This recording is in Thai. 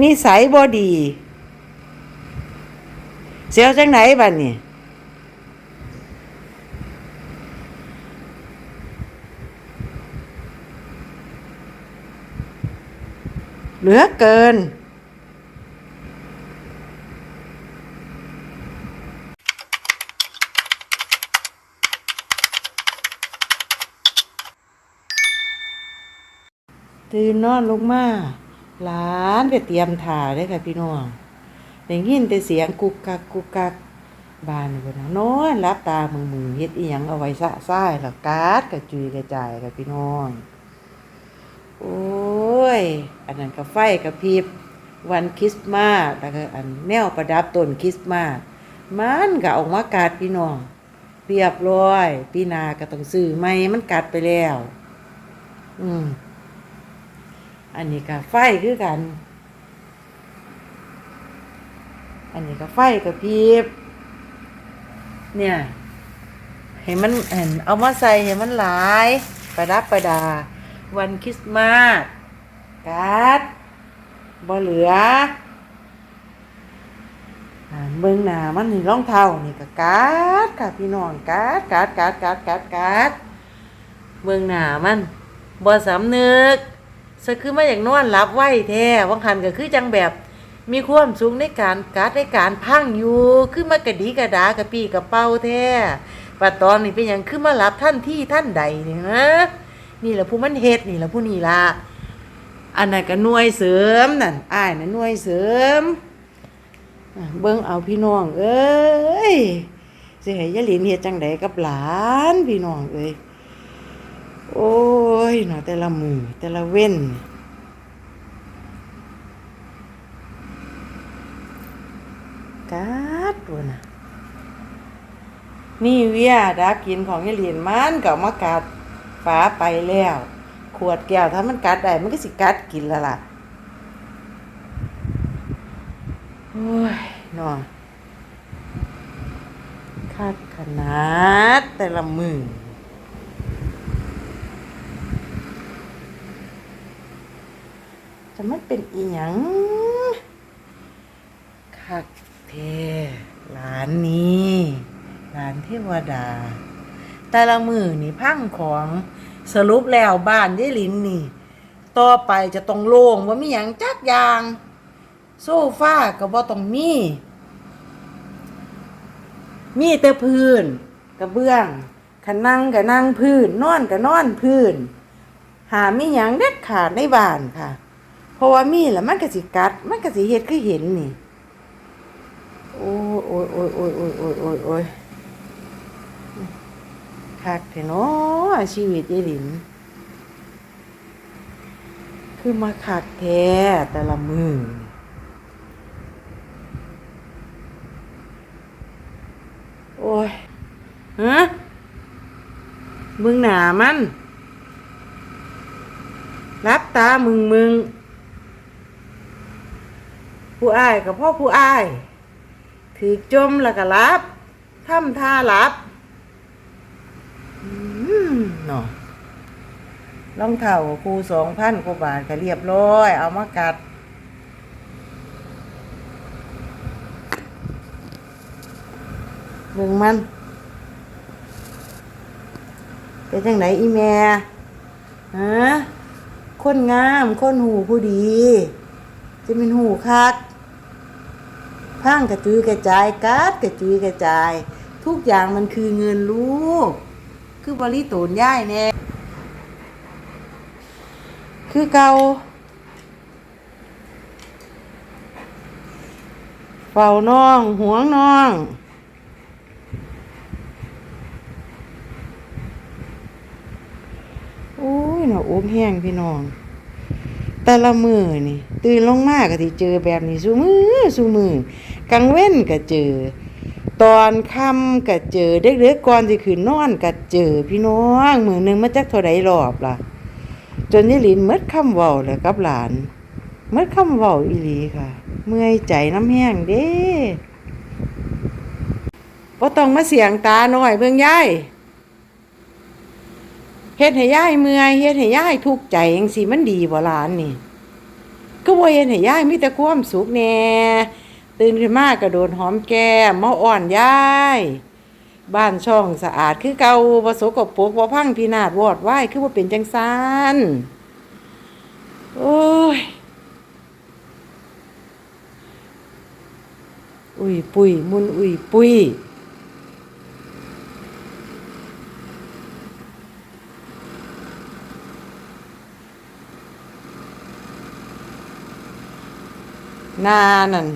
นิสัยบ่ดี เสียวจังไหนบัดนี่เหลือเกิน ตื่นนอนลงมา หลานไปเตรียมถ่าเลยค่ะพี่น้องได้ยินแต่เสียงกุกกักกุกกักบ้านเพิ่นน่ะนอนรับตามึงมึงเฮ็ดอีหยังเอาไว้ซะซ้ายแล้วกาดกระจุยกระจายค่ะพี่น้องโอ้ย อันนั้นก็ไฟกระพริบวันคริสต์มาสแล้วก็อันแนวประดับต้นคริสต์มาสมันก็ออกมากาดพี่น้องเรียบร้อยปีหนาก็ต้องซื้อใหม่มันกัดไปแล้ว อืม อันนี้ก็ไฟคือกัน อันนี้ก็ไฟกับพริบเนี่ยเห็นมันเห็นเอามาใส่เห็นมันหลายประดับประดา วันคริสต์มาสการ์ดบ่เหลือเบิ่งหน้ามันนี่รองเท้านี่ก็การ์ดค่ะพี่น้องการ์ดการ์ดการ์ดการ์ดการ์ดการ์ดเบิ่งหน้ามันบ่สำนึก สะคือมาอย่างนอนรับไหวแท้วังคันก็คือจังแบบ มีความสูงในการการในการพังอยู่คือมากระดีกระดากระปีกระเป้าแท้ปัดตอนนี้เป็นอย่างคือมารับท่านที่ท่านใดเนี่ยฮะนี่แหละผู้มันเฮ็ดนี่แหละผู้นี่ละอันนั้นก็หน่วยเสริมนั่นอ้ายนั่นหน่วยเสริมเบิ่งเอาพี่น้อง เอ้ยสิให้ยายหลินเฮ็ดจังใดกับหลานพี่น้องเอ้ยโอ้ ยเนาะแต่ละมือแต่ละเว้นกาดตัวน่ะนี่เวียดักกินของยายเหรียญมันก็มากัดฝาไปแล้ว ขวดแก้วถ้ามันกัดได้มันก็สิกัดกินละล่ะโอ้ยนาะคัดขนาดแต่ละมือ จะมันเป็นอีหยังคักเทหลานนี้หลานเทวดา แต่ละมือนี่พังของสรุปแล้วบ้านยายลินนี่ ต่อไปจะต้องโล่งว่ามีหยังจักอย่างโซฟาก็บ่ต้องมี มีแต่พื้นกระเบื้องขันนั่งก็นั่งพื้นนอนก็นอนพื้น หามีหยังเด็ดขาดในบ้านค่ะ ราะว่ามีแล้วมันก็สิกัด มันก็สิเฮ็ดคือเห็นนี่ โอ้ยโอ้ยโอ้ยโอ้ยโอ้ยโอ้ยโอ้ยโอ้ยคักแท้เนาะชีวิตยายหลินคือมาคักแท้แต่ละมือโอ้ยฮะมึงหนามันรับตามึงมึง ผู้อ้ายกับพ่อผู้อ้าย ถือจมแล้วก็รับทำท่ารับอืมเนาะรองเท้าครูสองพันกว่าบาทก็เรียบร้อย เอามากัดเบิ่งมัน เป็นจังไหนอีแม่ฮะคนงาม คนหูผู้ดี จะเป็นหูคัก พังกระจุยกระจายกัดกระจุยกระจาย ทุกอย่างมันคือเงินลูก คือบริตูนย่ายแน่คือเกาเฝ้าน้องห่วงน้อง โอ้ยหน่ะอุ้มแห้งพี่น้อง แต่ละมือนี่ ตื่นลงมากก็ที่เจอแบบนี้สูมือสูมือกลางเว้นก็เจอ ตอนค่ำก็เจอเด็กๆก่อนสิขึ้นนอนก็เจอพี่น้องมือหนึ่งมาจักเท่าใดรอบล่ะ จนยายหลินหมดคำเว้าแล้วกับหลานหมดคำเว้าอีหลีค่ะ เมื่อยใจน้ำแห้งเด้บ่ต้องมาเสียงตาหน่อยเบิ่งยาย ฮ็ดให้ยายเมื่อยเฮ็ดให้ยายทุกข์ใจจังซี่มันดีบ่หลานนี่ก็บ่เห็นให้ยายมีแต่ความสุขแน่ตื่นขึ้นมากระโดดหอมแก้มมาอ่อนยายบ้านช่องสะอาดคือเก่าบ่สกปรกบ่พังพินาศวอดวายคือบ่เป็นจังซันโอ้ยอุ้ยปุ้ยมุนอุ้ยปุ้ย นานั่น